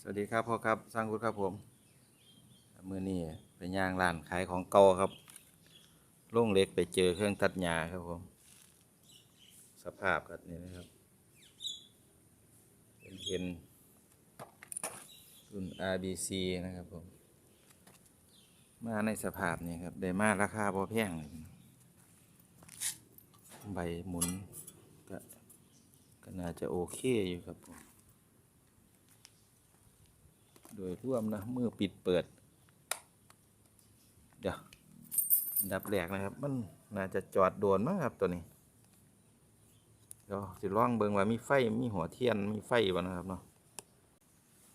สวัสดีครับพ่อครับสร้างกุศครับผมมือนี้ไปยางร้านขายของเก่าครับล่งเล็กไปเจอเครื่องตัดหญ้าครับผม สภาพแบบนี้นะครับเป็นเอ็นรุ่น RBC นะครับผม มาในสภาพนี้ครับได้มาราคาพอแพงเลยใบหมุนก็ก็น่าจะโอเคอยู่ครับผม โดยรวมนะมือปิดเปิด เดี๋ยวอันดับแรกนะครับ มันน่าจะจอดโดนมั้งครับตัวนี้เดี๋ยวสิลองเบิงว่ามีไฟมีหัวเทียนมีไฟบ่นะครับเนาะ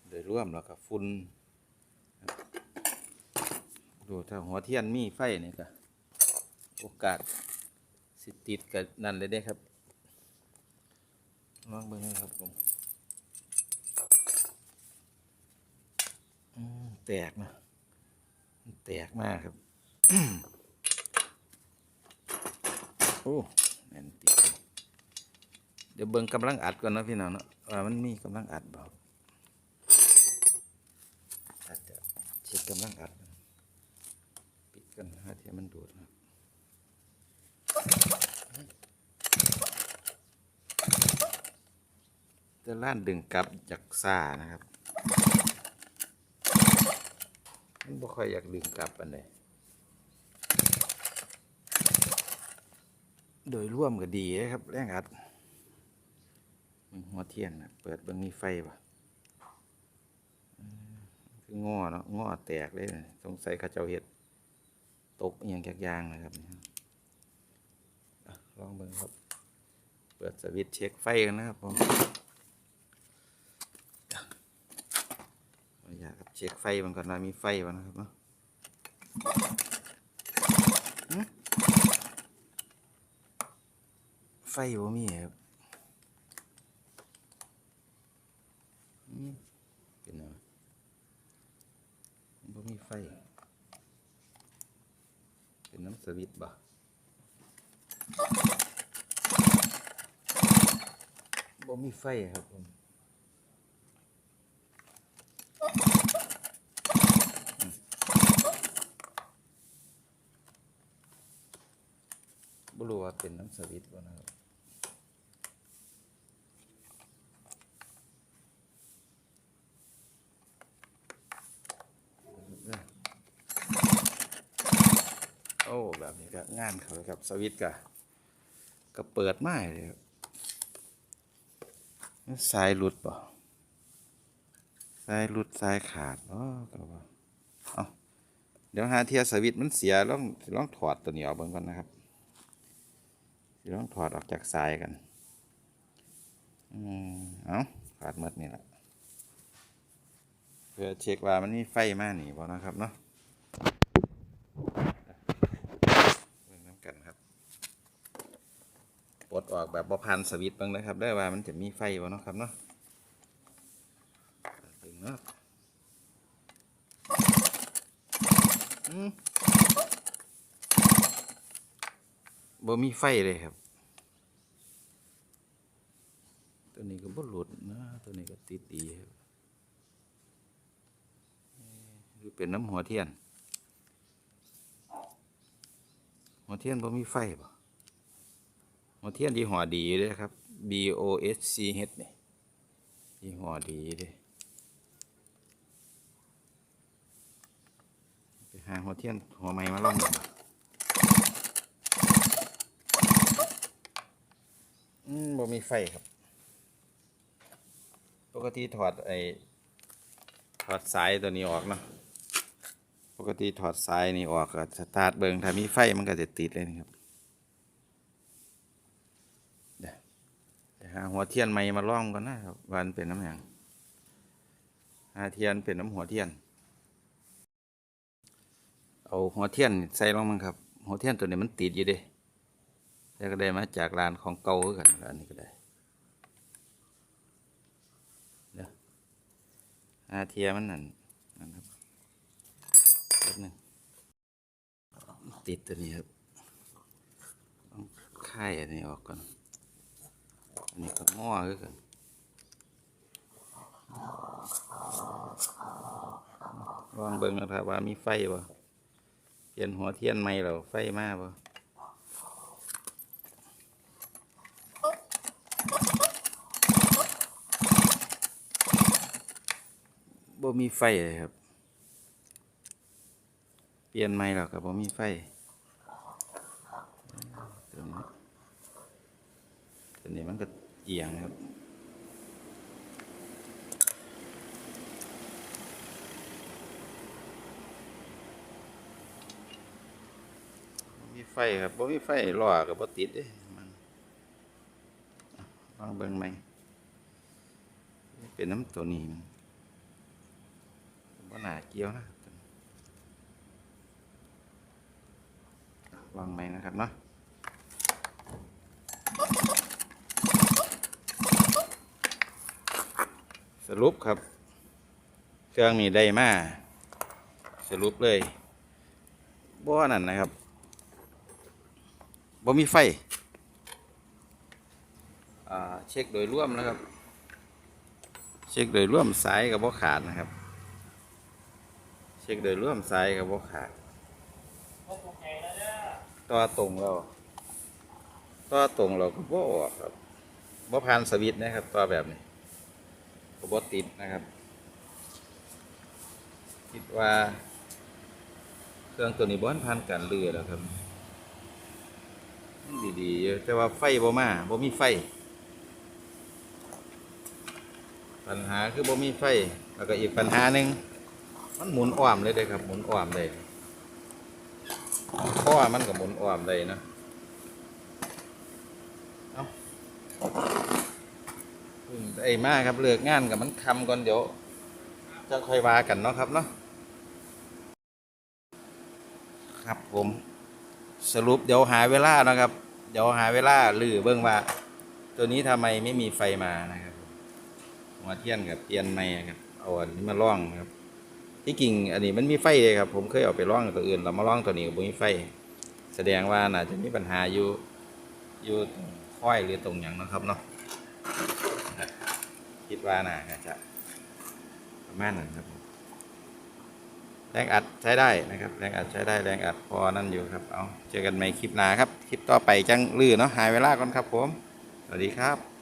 โดยรวมแล้วก็ฝุ่นดูถ้าหัวเทียนมีไฟนี่ก็โอกาสสิติดกับนั่นเลยได้ครับลองเบิ่งนะครับผม อืม แตกนะมันแตกมากครับโอ้แน่นติดเดี๋ยวเบิ่งกำลังอัดก่อนนะพี่น้องเนาะว่ามันมีกำลังอัดเปล่าอาจจะเช็คกำลังอัด ปิดกันฮะที่มันดูดนะครับจะล้านดึงกลับจากซ่านะครับ มันบ่ค่อยอยากดึงกลับอันใดโดยร่วมก็ดีนะครับ แรงอัดมึงหัวเทียนนะเปิดเบิ่งมีไฟป่ะคืองอเนาะงอแตกเลยนะสงสัยเขาเจ้าเห็ดตกอย่างจากยางนะครับลองเบิ่งครับ เปิดสวิตช์เช็คไฟกันนะครับผม ขออนุญาตครับ เช็คไฟมันก่อนว่ามีไฟบ้างนะครับเนาะไฟบ่มีครับเป็นไงวะบ่มีไฟ เป็นน้ำสวิตบ่บ่มีไฟครับผม บรู้ว่า เป็นน้ำสวิตบ่นนะครับ โอ้ แบบนี้ก็งานเขากับสวิตก็ก็เปิดไม้เลยครับสายหลุดป่ะสายหลุดสายขาดอ๋อก็ว่าเอาเดี๋ยวหาเทียสวิตมันเสียลองลองถอดตัวนี้ออกเบิ่งก่อนนะครับ สิลองถอดออกจากสายกัน อืมเอาขาดมดนี่แหละเพื่อเช็คว่ามันมีไฟมาหนีบ่นะครับเนาะเบิ่งน้ำกันครับปลดออกแบบบ่พันสวิตช์บ้างนะครับ ได้ว่ามันจะมีไฟบ่เนะครับเนาะถึงเนาะ บ่มีไฟเลยครับ ตัวนี้ก็บ่หลุดนะ ตัวนี้ก็ติดดีครับหรือเป็นน้ำหัวเทียน หัวเทียนบ่มีไฟบ่หัวเทียนยี่ห้อดีเลยครับ B O S C H นี่ยี่ห้อดีเลยไปหาหัวเทียนหัวใหม่มาลองดู อืม บ่มีไฟครับ ปกติถอดไอถอดสายตัวนี้ออกเนาะปกติถอดสายนี่ออกก็สตาร์ทเบิงถ้ามีไฟมันก็จะติดเลยนะครับเดี๋ยวหาหัวเทียนใหม่มาล่องก่อนนะครับวันเป็นน้ำหยังหาเทียนเป็นน้ำหัวเทียน เอาหัวเทียนใส่ลงมันครับ หัวเทียนตัวนี้มันติดอยู่เด้ แล้วก็ได้มาจากร้านของเก่าคือกันร้านนี้ก็ได้เดี๋ยวอาเทียมันนั่นนั่นครับแป๊บนึงติดตัวนี้ครับต้องค่ายอันนี้ออกก่อนอันนี้ก็ง้อคือกันลองเบิ่งนะครับว่ามีไฟบ่เปลี่ยนหัวเทียนใหม่แล้วไฟมาบ่ บ่มีไฟเลยครับ เปลี่ยนใหม่แล้วก็บ่มีไฟตัวนี้ตัวนี้มันก็เอียงครับมีไฟครับบ่มีไฟล้อก็บ่ติดเด้มันอะลองเบิ่งใหม่เป็นน้ำตัวนี้มัน บ่น่าเกี่ยวนะลองใหมนะครับเนาะสรุปครับ เครื่องนี้ได้มาสรุปเลยบ่อนั่นนะครับบ่มีไฟเช็คโดยร่วมนะครับ เช็คโดยร่วมสายกับบ่ขาดนะครับ เช็คโดยร่วมสายกับบ่ขาดต่อตรงเราต่อตรงเราก็บ่ออกครับบ่ผ่านสวิตนะครับต่อแบบนี้ก็บ่ติดนะครับ คิดว่า เครื่องตัวนี้บ่ทันผ่านการเลือแล้วครับดีๆแต่ว่าไฟบ่มาบ่มีไฟ ปัญหาคือบ่มีไฟ แล้วก็อีกปัญหาหนึ่ง มันหมุนอ้อมเลยเด้ครับ หมุนอ้อมเลยข้อมันก็หมุนอ้อมเลยนะเอาไอ้มาครับเลิกงานกับมันคำก่อนเดี๋ยวจะค่อยว่ากันเนาะครับเนาะครับผมสรุปเดี๋ยวหาเวลานะครับ เดี๋ยวหาเวลาลือเบิ่งว่า ตัวนี้ทำไมไม่มีไฟมานะครับหัวเทียนกับเทียนไม่ครับเอาอันนี้มาล่องครับ ที่จริงอันนี้มันมีไฟเลยครับ ผมเคยเอาไปล่องตัวอื่นเรามาล่องตัวนี้กับมีไฟ แสดงว่าน่าจะมีปัญหาอยู่อยู่ค่อยหรือตรงอย่างนะครับเนาะคิดว่าน่าจะประมาณนั้นครับแรงอัดใช้ได้นะครับ แรงอัดใช้ได้แรงอัดพอนั่นอยู่ครับเอาเจอกันใหม่คลิปหน้าครับ คลิปต่อไปจังลือเนาะหายเวลาก่อนครับผม สวัสดีครับ